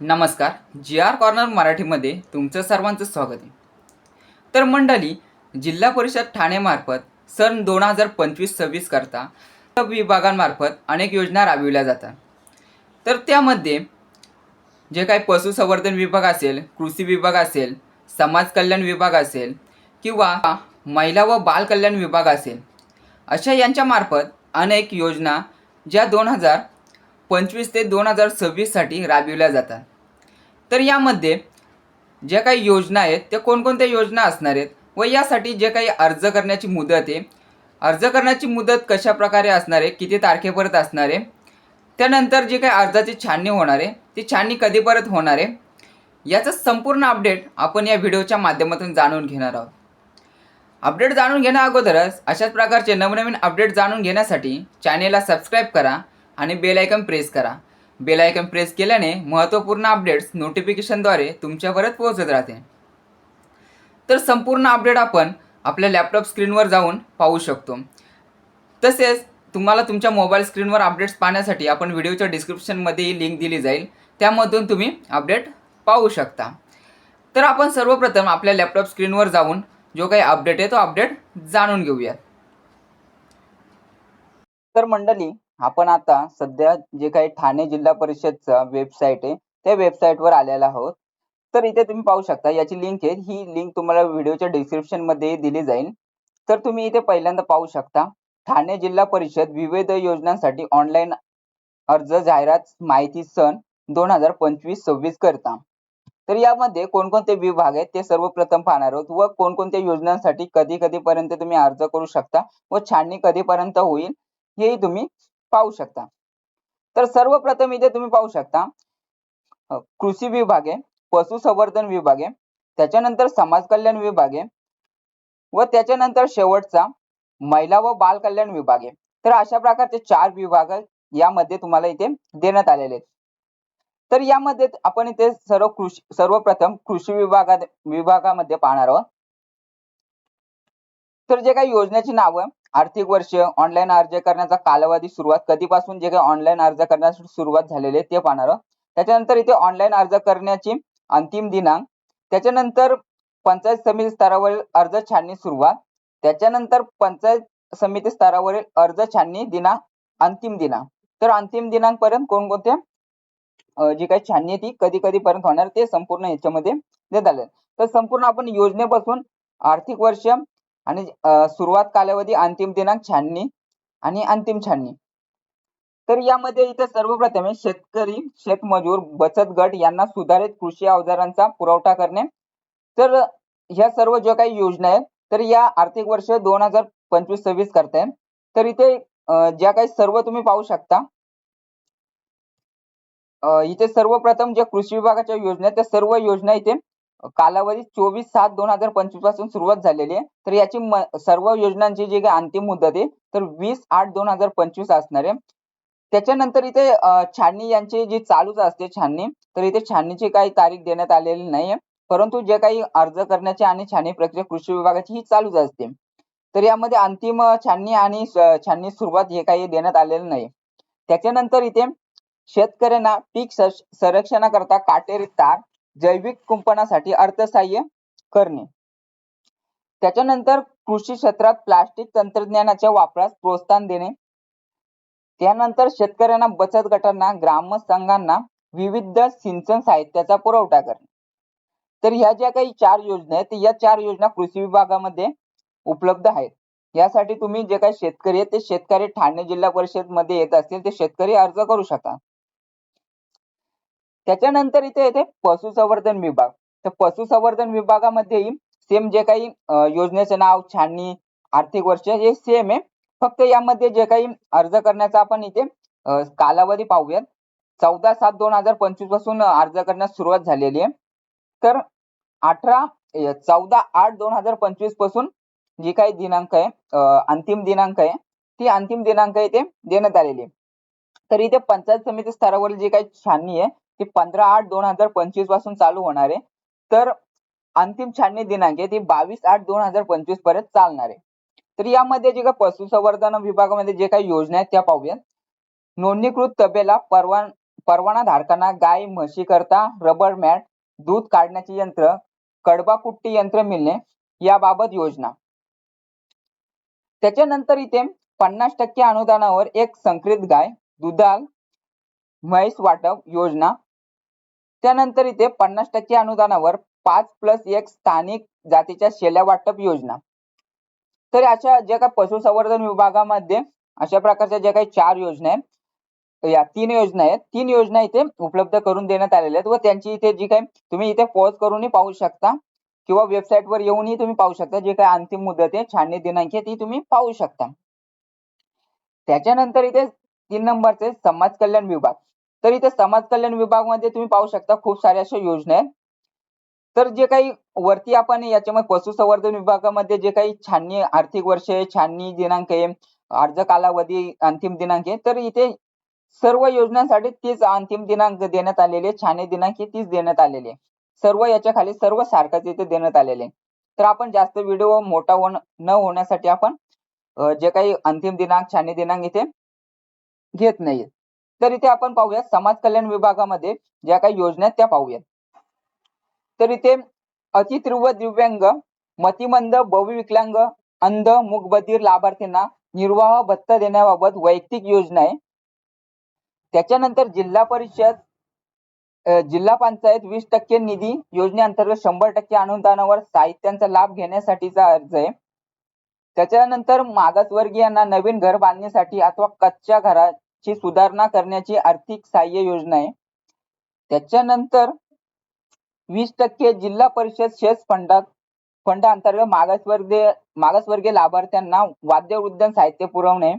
नमस्कार जी R corner मराठीमध्ये तुमचं सर्वांचं स्वागत आहे. तर मंडळी जिल्हा परिषद ठाणेमार्फत सन दोन हजार पंचवीस सव्वीस करता सब विभागांमार्फत अनेक योजना राबविल्या जातात. तर त्यामध्ये जे काही पशुसंवर्धन विभाग असेल कृषी विभाग असेल समाज कल्याण विभाग असेल किंवा महिला व बाल कल्याण विभाग असेल अशा यांच्यामार्फत अनेक योजना ज्या दोन हजार पंचवीस ते दोन हजार सव्वीससाठी राबविल्या जातात. तर यामध्ये ज्या काही योजना आहेत त्या कोणकोणत्या योजना असणार आहेत व यासाठी जे काही अर्ज करण्याची मुदत आहे अर्ज करण्याची मुदत कशा प्रकारे असणार आहे किती तारखेपर्यंत असणार आहे त्यानंतर जे काही अर्जाची छाननी होणार आहे ती छाननी कधीपर्यंत होणार आहे याचं संपूर्ण अपडेट आपण या व्हिडिओच्या माध्यमातून जाणून घेणार आहोत. अपडेट जाणून घेण्या अगोदरच अशाच प्रकारचे नवनवीन अपडेट जाणून घेण्यासाठी चॅनेलला सबस्क्राईब करा आणि बेलायकन प्रेस करा. बेलायकन प्रेस केल्याने महत्त्वपूर्ण अपडेट्स नोटिफिकेशनद्वारे तुमच्यापर्यंत पोहोचत राहते. तर संपूर्ण अपडेट आपण आपल्या लॅपटॉप स्क्रीनवर जाऊन पाहू शकतो. तसेच तुम्हाला तुमच्या मोबाईल स्क्रीनवर अपडेट्स पाहण्यासाठी आपण व्हिडिओच्या डिस्क्रिप्शनमध्येही लिंक दिली जाईल. त्यामधून तुम्ही अपडेट पाहू शकता. तर आपण सर्वप्रथम आपल्या लॅपटॉप स्क्रीनवर जाऊन जो काही अपडेट आहे तो अपडेट जाणून घेऊयात. तर मंडळी आपण आता सध्या जे काही ठाणे जिल्हा परिषदचा वेबसाईट आहे त्या वेबसाईटवर आलेला आहोत. तर इथे तुम्ही पाहू शकता याची लिंक आहे. ही लिंक तुम्हाला व्हिडिओच्या डिस्क्रिप्शनमध्ये दिली जाईल. तर तुम्ही इथे पहिल्यांदा पाहू शकता ठाणे जिल्हा परिषद विविध योजनांसाठी ऑनलाईन अर्ज जाहिरात माहिती सन दोन हजार पंचवीस सव्वीस करता. तर यामध्ये कोणकोणते विभाग आहेत ते सर्वप्रथम पाहणार आहोत व कोणकोणत्या योजनांसाठी कधी कधीपर्यंत तुम्ही अर्ज करू शकता व छाननी कधीपर्यंत होईल हेही तुम्ही पाहू शकता. तर सर्वप्रथम इथे तुम्ही पाहू शकता कृषी विभाग आहे पशुसंवर्धन विभाग आहे त्याच्यानंतर समाज कल्याण विभाग आहे व त्याच्यानंतर शेवटचा महिला व बाल कल्याण विभाग. आहे तर अशा प्रकारचे चार विभाग यामध्ये तुम्हाला इथे देण्यात आलेले आहेत. तर यामध्ये आपण इथे सर्व कृषी सर्वप्रथम कृषी विभागात विभागामध्ये पाहणार आहोत. तर जे काही योजनेची नावं आर्थिक वर्ष ऑनलाईन अर्ज करण्याचा कालावधी सुरुवात कधीपासून जे काही ऑनलाईन अर्ज करण्यास सुरुवात झालेली आहे ते पाहणार आहोत. त्याच्यानंतर इथे ऑनलाईन अर्ज करण्याची अंतिम दिनांक त्याच्यानंतर पंचायत समिती स्तरावरील अर्ज छाननी सुरुवात त्याच्यानंतर पंचायत समिती स्तरावरील अर्ज छाननी दिनांक अंतिम दिनांक. तर अंतिम दिनांक पर्यंत कोणकोणत्या जी काही छाननी आहे ती कधी कधी पर्यंत होणार ते संपूर्ण याच्यामध्ये देत आले तर संपूर्ण आपण योजनेपासून आर्थिक वर्ष आणि सुरुवात कालावधी अंतिम दिनांक छाननी आणि अंतिम छाननी तर यामध्ये इथे सर्वप्रथम शेतकरी शेतमजूर बचत गट यांना सुधारित कृषी अवजारांचा पुरवठा करणे. तर ह्या सर्व ज्या काही योजना आहेत तर या आर्थिक वर्ष दोन हजार पंचवीस सव्वीस करताय. तर इथे ज्या काही सर्व तुम्ही पाहू शकता इथे सर्वप्रथम ज्या कृषी विभागाच्या योजना आहेत त्या सर्व योजना इथे कालावधी चोवीस सात दोन हजार पंचवीसपासून सुरुवात झालेली आहे. तर याची सर्व योजनांची जी काही अंतिम मुदत आहे तर वीस आठ दोन हजार पंचवीस असणार आहे. त्याच्यानंतर इथे छाननी यांची जी चालूच असते छाननी तर इथे छाननीची काही तारीख देण्यात आलेली नाहीये. परंतु जे काही अर्ज करण्याची आणि छाननी प्रक्रिया कृषी विभागाची ही चालूच असते. तर यामध्ये अंतिम छाननी आणि छाननी सुरुवात हे काही देण्यात आलेलं नाही. त्याच्यानंतर इथे शेतकऱ्यांना पीक संरक्षणाकरता काटेरी तार जैविक कुंपणासाठी अर्थसहाय्य करणे. त्याच्यानंतर कृषी क्षेत्रात प्लास्टिक तंत्रज्ञानाच्या वापरास प्रोत्साहन देणे. त्यानंतर शेतकऱ्यांना बचत गटांना ग्राम संघांना विविध सिंचन साहित्याचा पुरवठा करणे. तर ह्या ज्या काही चार योजना आहेत या चार योजना कृषी विभागामध्ये उपलब्ध आहेत. यासाठी तुम्ही जे काही शेतकरी आहेत ते शेतकरी ठाणे जिल्हा परिषदमध्ये येत असतील ते शेतकरी अर्ज करू शकता. त्याच्यानंतर इथे येते पशुसंवर्धन विभाग. तर पशुसंवर्धन विभागामध्येही सेम जे काही योजनेचं नाव छाननी आर्थिक वर्ष हे सेम आहे. फक्त यामध्ये जे काही अर्ज करण्याचा आपण इथे कालावधी पाहूयात. चौदा सात दोन हजार पंचवीसपासून अर्ज करण्यास सुरुवात झालेली आहे. तर अठरा चौदा आठ दोन हजार पंचवीसपासून जी काही दिनांक आहे अंतिम दिनांक आहे ती अंतिम दिनांक इथे देण्यात आलेली आहे. तर इथे पंचायत समिती स्तरावरील जी काही छाननी आहे ती पंधरा आठ दोन हजार पंचवीसपासून चालू होणार आहे. तर अंतिम छाननी दिनांक आहे ती बावीस आठ दोन हजार पंचवीसपर्यंत चालणार आहे. तर यामध्ये जे काही पशुसंवर्धन विभागामध्ये जे काही योजना आहेत त्या पाहूयात. नोंदणीकृत तबेला परवान परवाना धारकांना गाय म्हशी करता रबर मॅट दूध काढण्याचे यंत्र कडबा कुट्टी यंत्र मिळणे याबाबत योजना. त्याच्यानंतर इथे पन्नास टक्के अनुदानावर एक संकरित गाय दुधाल म्हैस वाटप योजना त्यानंतर इथे पन्नास टक्के अनुदानावर पाच प्लस एक स्थानिक जातीच्या शेल्या वाटप योजना. तर अशा ज्या काही पशुसंवर्धन विभागामध्ये अशा प्रकारच्या ज्या काही चार योजना आहेत या तीन योजना आहेत. तीन योजना इथे उपलब्ध करून देण्यात आलेल्या आहेत व त्यांची इथे जी काही तुम्ही इथे पॉज करूनही पाहू शकता किंवा वेबसाईटवर येऊनही तुम्ही पाहू शकता. जे काही अंतिम मुदत आहे छाननी दिनांक आहे ती तुम्ही पाहू शकता. त्याच्यानंतर इथे तीन नंबरचे समाज कल्याण विभाग. तर इथे समाज कल्याण विभागामध्ये तुम्ही पाहू शकता खूप साऱ्या अशा योजना आहेत. तर जे काही वरती आपण याच्यामध्ये पशुसंवर्धन विभागामध्ये जे काही छाननी आर्थिक वर्ष आहे छाननी दिनांक आहे अर्ज कालावधी अंतिम दिनांक आहे तर इथे सर्व योजनांसाठी तीच अंतिम दिनांक देण्यात आलेले छाने दिनांक तीच देण्यात आलेले. सर्व याच्या खाली सर्व सारखंच इथे देण्यात आलेले. तर आपण जास्त व्हिडिओ मोठा होण न होण्यासाठी आपण जे काही अंतिम दिनांक छाने दिनांक इथे घेत नाही तर इथे आपण पाहूया समाज कल्याण विभागामध्ये ज्या काही योजना आहेत त्या पाहूयात. तर इथे अतितीव्र दिव्यांग मतिमंद बहुविकलांग अंध मुकबधीर लाभार्थींना निर्वाह भत्ता देण्याबाबत वैयक्तिक योजना आहे. त्याच्यानंतर जिल्हा परिषद जिल्हा पंचायत वीस टक्के निधी योजनेअंतर्गत शंभर टक्के अनुदानावर साहित्यांचा लाभ घेण्यासाठीचा अर्ज आहे. त्याच्यानंतर मागासवर्गीयांना नवीन घर बांधण्यासाठी अथवा कच्च्या ची सुधारणा करण्याची आर्थिक सहाय्य योजना आहे. त्याच्यानंतर वीस टक्के जिल्हा परिषद शेत फंडात फंड अंतर्गत मागासवर्गीय मागासवर्गीय लाभार्थ्यांना वाद्यवृद्धन साहित्य पुरवणे.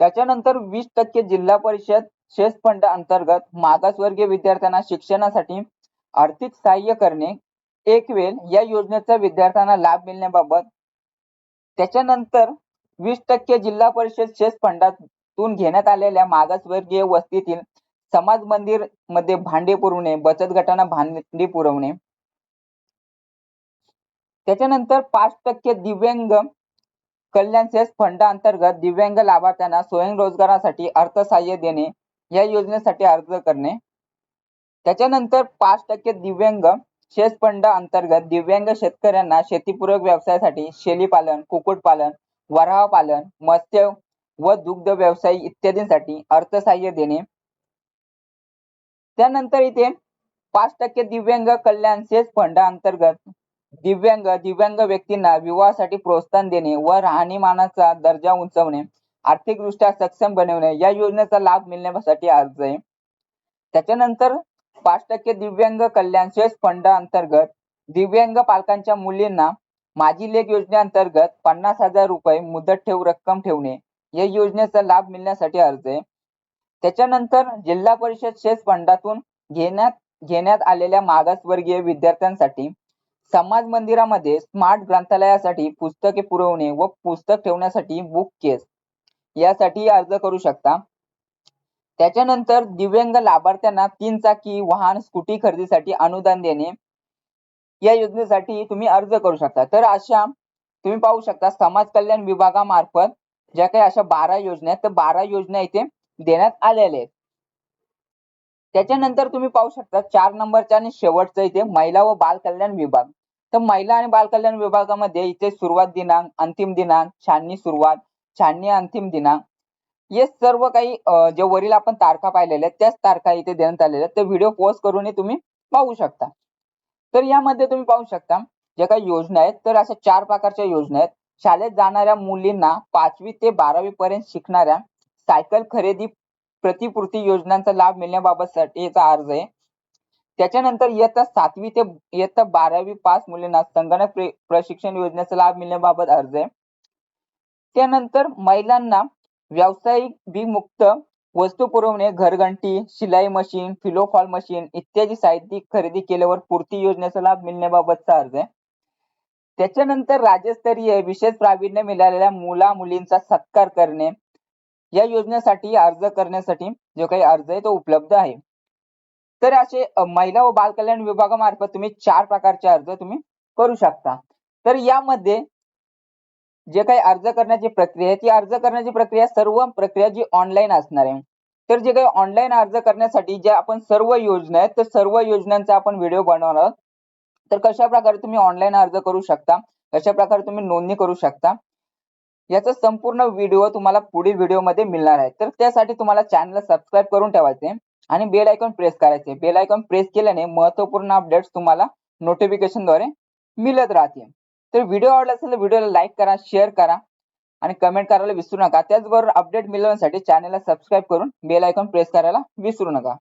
त्याच्यानंतर वीस टक्के जिल्हा परिषद शेत फंड अंतर्गत मागासवर्गीय विद्यार्थ्यांना शिक्षणासाठी आर्थिक सहाय्य करणे. एक वेळ या योजनेचा विद्यार्थ्यांना लाभ मिळण्याबाबत. त्याच्यानंतर वीस टक्के जिल्हा परिषद शेत तून घेण्यात आलेल्या मागासवर्गीय वस्तीतील समाज मंदिरमध्ये भांडे पुरवणे बचत गटांना भांडे पुरवणे. त्याच्यानंतर पाच टक्के दिव्यांग कल्याण सेस फंड अंतर्गत दिव्यांग लाभार्थ्यांना स्वयंरोजगारासाठी अर्थसहाय्य देणे या योजनेसाठी अर्ज करणे. त्याच्यानंतर पाच टक्के दिव्यांग शेत फंड अंतर्गत दिव्यांग शेतकऱ्यांना शेतीपूरक व्यवसायासाठी शेळीपालन कुक्कुटपालन वराह पालन मत्स्य व दुग्ध व्यवसाय इत्यादींसाठी अर्थसहाय्य देणे. त्यानंतर इथे पाच टक्के दिव्यांग कल्याण सेस फंड अंतर्गत दिव्यांग दिव्यांग व्यक्तींना विवाहासाठी प्रोत्साहन देणे व राहणीमानाचा दर्जा उंचवणे आर्थिकदृष्ट्या सक्षम बनवणे या योजनेचा लाभ मिळण्यासाठी अर्ज आहे. त्याच्यानंतर पाच टक्के दिव्यांग कल्याण सेस फंड अंतर्गत दिव्यांग पालकांच्या मुलींना माझी लेख योजनेअंतर्गत पन्नास हजार रुपये मुदत ठेव रक्कम ठेवणे या योजनेचा लाभ मिळण्यासाठी अर्ज आहे. त्याच्यानंतर जिल्हा परिषद शेत फंडातून घेण्यात घेण्यात आलेल्या मागासवर्गीय विद्यार्थ्यांसाठी समाज मंदिरामध्ये स्मार्ट ग्रंथालयासाठी पुस्तके पुरवणे व पुस्तक ठेवण्यासाठी बुक केस यासाठी अर्ज करू शकता. त्याच्यानंतर दिव्यांग लाभार्थ्यांना तीन चाकी वाहन स्कूटी खरेदीसाठी अनुदान देणे या योजनेसाठी तुम्ही अर्ज करू शकता. तर अशा तुम्ही पाहू शकता समाज कल्याण विभागामार्फत ज्या काही अशा बारा योजना आहेत तर बारा योजना इथे देण्यात आलेल्या आहेत. त्याच्यानंतर तुम्ही पाहू शकता चार नंबरचा आणि शेवटचा इथे महिला व बाल कल्याण विभाग. तर महिला आणि बाल कल्याण विभागामध्ये इथे सुरुवात दिनांक अंतिम दिनांक छाननी सुरुवात छाननी अंतिम दिनांक. हे सर्व काही जे वरील आपण तारखा पाहिलेल्या आहेत त्याच तारखा इथे देण्यात आलेल्या आहेत. तर व्हिडिओ पोस्ट करूनही तुम्ही पाहू शकता. तर यामध्ये तुम्ही पाहू शकता ज्या काही योजना आहेत तर अशा चार प्रकारच्या योजना आहेत. शाळेत जाणाऱ्या मुलींना पाचवी ते बारावी पर्यंत शिकणाऱ्या सायकल खरेदी प्रतिपूर्ती योजनांचा लाभ मिळण्याबाबतसाठी याचा अर्ज आहे. त्याच्यानंतर इयत्ता सातवी ते इयत्ता बारावी पास मुलींना संगणक प्रशिक्षण योजनेचा लाभ मिळण्याबाबत अर्ज आहे. त्यानंतर महिलांना व्यावसायिक विमुक्त वस्तू पुरवणे घरघंटी शिलाई मशीन फिलोफॉल मशीन इत्यादी साहित्य खरेदी केल्यावर पूर्ती योजनेचा लाभ मिळण्याबाबतचा अर्ज आहे. त्याच्यानंतर राज्यस्तरीय विशेष प्रावीण्य मिळालेल्या मुला मुलींचा सत्कार करणे. या योजनेसाठी अर्ज करण्यासाठी जो काही अर्ज आहे तो उपलब्ध आहे. तर असे महिला व बाल कल्याण विभागामार्फत तुम्ही चार प्रकारचे अर्ज तुम्ही करू शकता. तर यामध्ये जे काही अर्ज करण्याची प्रक्रिया आहे ती अर्ज करण्याची प्रक्रिया सर्व प्रक्रिया जी ऑनलाईन असणार आहे. तर जे काही ऑनलाईन अर्ज करण्यासाठी ज्या आपण सर्व योजना आहेत तर सर्व योजनांचा आपण व्हिडिओ बनवणार आहोत. तर कशा प्रकारे तुम्ही ऑनलाईन अर्ज करू शकता? कशा प्रकारे तुम्ही नोंदणी करू शकता? याचा संपूर्ण व्हिडिओ तुम्हाला पुढील व्हिडिओमध्ये मिळणार आहे. तर त्यासाठी तुम्हाला चॅनल सबस्क्राईब करून ठेवायचे आणि बेल आयकॉन प्रेस करायचे. बेल आयकॉन प्रेस केल्याने महत्त्वपूर्ण अपडेट्स तुम्हाला नोटिफिकेशनद्वारे मिळत राहतील. तर व्हिडिओ आवडला असेल तर व्हिडिओला लाईक करा शेअर करा आणि कमेंट करायला विसरू नका. त्याचबरोबर अपडेट मिळवण्यासाठी चॅनलला सबस्क्राईब करून बेल आयकॉन प्रेस करायला विसरू नका.